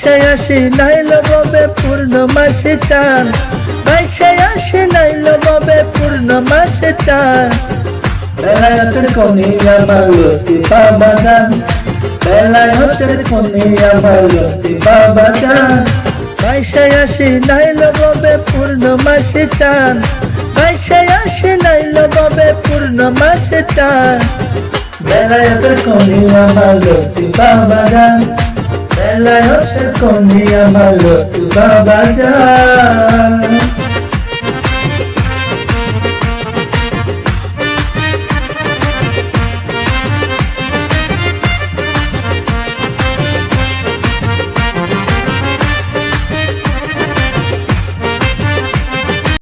বাইশে আসি নাইল ববে পূর্ণমাসে চান বাইশে আসি নাইল ববে পূর্ণমাসে চান বেলায়তের কোনি আমার লতি বাবা গান বেলায়তের কোনি আমার লতি বাবা গান বাইশে আসি নাইল ববে পূর্ণমাসে চান বাইশে আসি নাইল ববে পূর্ণমাসে চান বেলায়তের কোনি আমার লতি বাবা গান বেলায়তের কোনি আমার লতি বাবা গান